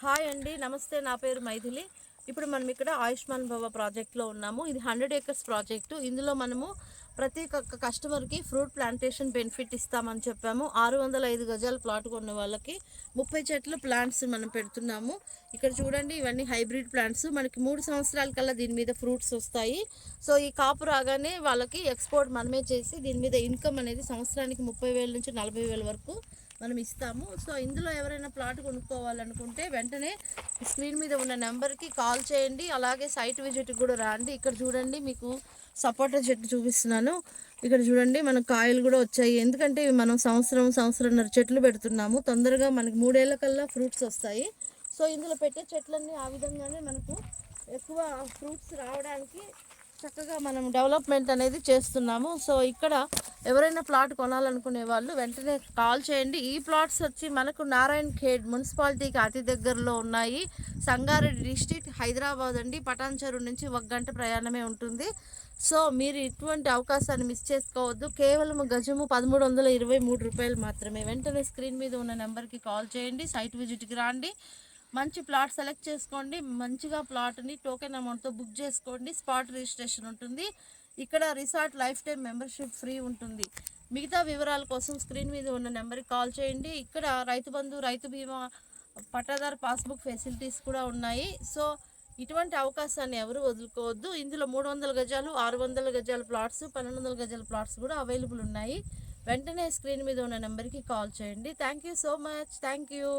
Hi అండి నమస్తే నా పేరు మైథిలి. ఇప్పుడు మనం ఇక్కడ ఆయుష్మాన్ భవ ప్రాజెక్ట్లో ఉన్నాము. ఇది హండ్రెడ్ ఏకర్స్ ప్రాజెక్టు. ఇందులో మనము ప్రతి ఒక్క కస్టమర్కి ఫ్రూట్ ప్లాంటేషన్ బెనిఫిట్ ఇస్తామని చెప్పాము. ఆరు వందల ఐదు గజాల ప్లాట్ కొన్న వాళ్ళకి ముప్పై చెట్ల ప్లాంట్స్ మనం పెడుతున్నాము. ఇక్కడ చూడండి ఇవన్నీ హైబ్రిడ్ ప్లాంట్స్. మనకి మూడు సంవత్సరాల కల్లా దీని మీద ఫ్రూట్స్ వస్తాయి. సో ఈ కాపు రాగానే వాళ్ళకి ఎక్స్పోర్ట్ మనమే చేసి దీని మీద ఇన్కమ్ అనేది సంవత్సరానికి ముప్పై వేల నుంచి నలభై వేల వరకు మనం ఇస్తాము. సో ఇందులో ఎవరైనా ప్లాట్ కొనుక్కోవాలనుకుంటే వెంటనే స్క్రీన్ మీద ఉన్న నెంబర్కి కాల్ చేయండి. అలాగే సైట్ విజిట్ కూడా రాండి. ఇక్కడ చూడండి మీకు సపోటా చెట్టు చూపిస్తున్నాను. ఇక్కడ చూడండి మన కాయలు కూడా వచ్చాయి. ఎందుకంటే ఇవి మనం సంవత్సరం సంవత్సరంన్నర చెట్లు పెడుతున్నాము. తొందరగా మనకి మూడేళ్ళ కల్లా ఫ్రూట్స్ వస్తాయి. సో ఇందులో పెట్టే చెట్లన్నీ ఆ విధంగానే మనకు ఎక్కువ ఫ్రూట్స్ రావడానికి చక్కగా మనం డెవలప్మెంట్ అనేది చేస్తున్నాము. సో ఇక్కడ ఎవరైనా ప్లాట్ కొనాలనుకునే వాళ్ళు వెంటనే కాల్ చేయండి. ఈ ప్లాట్స్ వచ్చి మనకు నారాయణ్ ఖేడ్ మున్సిపాలిటీకి అతి దగ్గరలో ఉన్నాయి. సంగారెడ్డి డిస్టిక్ హైదరాబాద్ అండి. పటాన్చెరు నుంచి ఒక గంట ప్రయాణమే ఉంటుంది. సో మీరు ఇటువంటి అవకాశాన్ని మిస్ చేసుకోవద్దు. కేవలం గజము పదమూడు వందల ఇరవై మూడు రూపాయలు మాత్రమే. వెంటనే స్క్రీన్ మీద ఉన్న నెంబర్కి కాల్ చేయండి. సైట్ విజిట్కి రండి. మంచి ప్లాట్ సెలెక్ట్ చేసుకోండి. మంచిగా ప్లాట్ని టోకెన్ అమౌంట్తో బుక్ చేసుకోండి. స్పాట్ రిజిస్ట్రేషన్ ఉంటుంది. ఇక్కడ resort life time membership free ఉంటుంది. మిగతా వివరాల కోసం స్క్రీన్ మీద ఉన్న నెంబర్కి కాల్ చేయండి. ఇక్కడ రైతు బంధు రైతు బీమా పట్టాదారు పాస్బుక్ ఫెసిలిటీస్ కూడా ఉన్నాయి. సో ఇటువంటి అవకాశాన్ని ఎవరు వదులుకోవద్దు. ఇందులో మూడు వందల గజాలు ఆరు వందల గజాల ప్లాట్స్ పన్నెండు వందల గజాల ప్లాట్స్ కూడా అవైలబుల్ ఉన్నాయి. వెంటనే స్క్రీన్ మీద ఉన్న నెంబర్కి కాల్ చేయండి. Thank you so much. Thank you